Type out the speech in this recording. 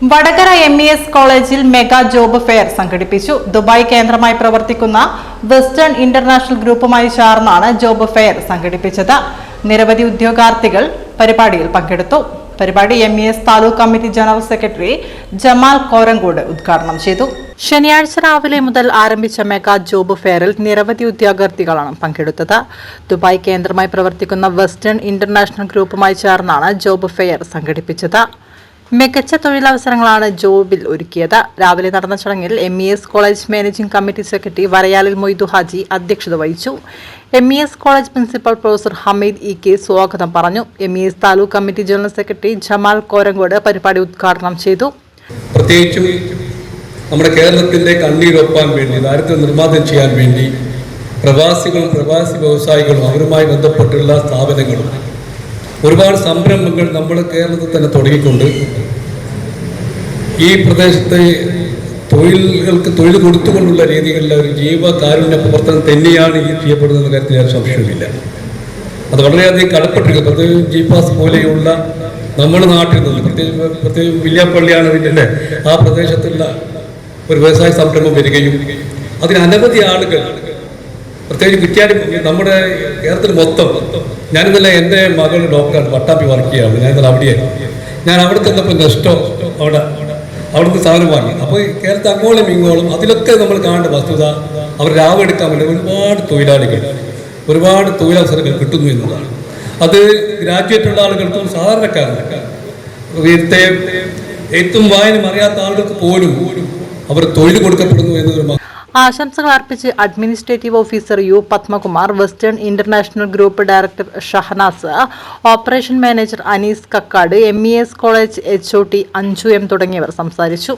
Vadakara M E S കോളേജിൽ mega job fair സംഘടിപ്പിച്ചു. Dubai കേന്ദ്രമായി പ്രവർത്തിക്കുന്ന വെസ്റ്റേൺ ഇന്റർനാഷണൽ ഗ്രൂപ്പുമായി ചേർന്നാണ് ജോബ് ഫെയർ സംഘടിപ്പിച്ചത്. നിരവധി ഉദ്യോഗാർത്ഥികൾ പരിപാടിയിൽ പങ്കെടുത്തു. പരിപാടി M E S taluk committee general secretary Jamal Korangode ഉദ്ഘാടനം ചെയ്തു. ശനിയാഴ്ച രാവിലെ മുതൽ ആരംഭിച്ച മെഗാ ജോബ് ഫെയറിൽ നിരവധി ഉദ്യോഗാർത്ഥികളാണ് പങ്കെടുത്തത്. ദുബായ് കേന്ദ്രമായി പ്രവർത്തിക്കുന്ന വെസ്റ്റേൺ ഇന്റർനാഷണൽ ഗ്രൂപ്പുമായി ചേർന്നാണ് ജോബ് ഫെയർ സംഘടിപ്പിച്ചത്. മികച്ച തൊഴിലവസരങ്ങളാണ് ജോബിൽ ഒരുക്കിയത്. രാവിലെ നടന്ന ചടങ്ങിൽ M E S college managing committee secretary Varayalil Moidu Haji അധ്യക്ഷത വഹിച്ചു. M E S college principal professor Hameed E K സ്വാഗതം പറഞ്ഞു. M E S taluk committee general secretary Jamal Korangode പരിപാടി ഉദ്ഘാടനം ചെയ്തു. പ്രത്യേകിച്ചും നമ്മുടെ കേരളത്തിന്റെ കണ്ണീരൊപ്പാൻ വേണ്ടി ദാരിദ്ര്യം ചെയ്യാൻ വേണ്ടി പ്രവാസികളും പ്രവാസി വ്യവസായികളും അവരുമായി ബന്ധപ്പെട്ടുള്ള സ്ഥാപനങ്ങളും ഒരുപാട് സംരംഭങ്ങൾ നമ്മൾ കേരളത്തിൽ തന്നെ തുടങ്ങിക്കൊണ്ട് ഈ പ്രദേശത്തെ തൊഴിലുകൾക്ക് തൊഴിൽ കൊടുത്തുകൊണ്ടുള്ള രീതികളിലെ ഒരു ജീവകാരുണ്യ പ്രവർത്തനം തന്നെയാണ് ഈ ചെയ്യപ്പെടുന്ന കാര്യത്തിൽ ഞാൻ സംശയമില്ല അത് വളരെയധികം കടപ്പെട്ടിരിക്കുന്നു. പ്രത്യേകം ജി പാസ് പോലെയുള്ള നമ്മുടെ നാട്ടിൽ നിന്ന് പ്രത്യേകം പ്രത്യേകം വില്യാപ്പള്ളിയാണ് ഇതിന്റെ ആ പ്രദേശത്തുള്ള ഒരു വ്യവസായ സംരംഭം വരികയും അതിന് അനവധി ആളുകൾ പ്രത്യേകിച്ച് കുറ്റ്യാടി നമ്മുടെ കേരളത്തിൽ മൊത്തം ഞാനിന്നലെ എന്റെ മകൾ ഡോക്ടറാണ് പട്ടാപ്പി വർക്ക് ചെയ്യുകയാണ്. ഞാൻ ഇന്നലെ ഞാൻ അവിടെ ചെന്നപ്പോൾ നെസ്റ്റോ അവിടെ അവിടുത്തെ സാധനം വാങ്ങി. അപ്പോൾ കേരളത്തിൽ അങ്ങോളം ഇങ്ങോളം അതിലൊക്കെ നമ്മൾ കാണേണ്ട വസ്തുത അവർ രാവെടുക്കാൻ വേണ്ടി ഒരുപാട് തൊഴിലാളികൾ ഒരുപാട് തൊഴിലവസരങ്ങൾ കിട്ടുന്നു എന്നതാണ് അത് ഗ്രാജുവേറ്റ് ഉള്ള ആളുകൾക്കും സാധാരണക്കാരനൊക്കെ വീരത്തെ എത്തും വായനും അറിയാത്ത ആളുകൾക്ക് പോലും അവർ തൊഴിൽ കൊടുക്കപ്പെടുന്നു എന്നൊരു ആശംസകൾ അർപ്പിച്ച് administrative officer U Padmakumar western international group director Shahnaz operation manager Anees Kakkad M E S college H O T Anju M തുടങ്ങിയവർ സംസാരിച്ചു.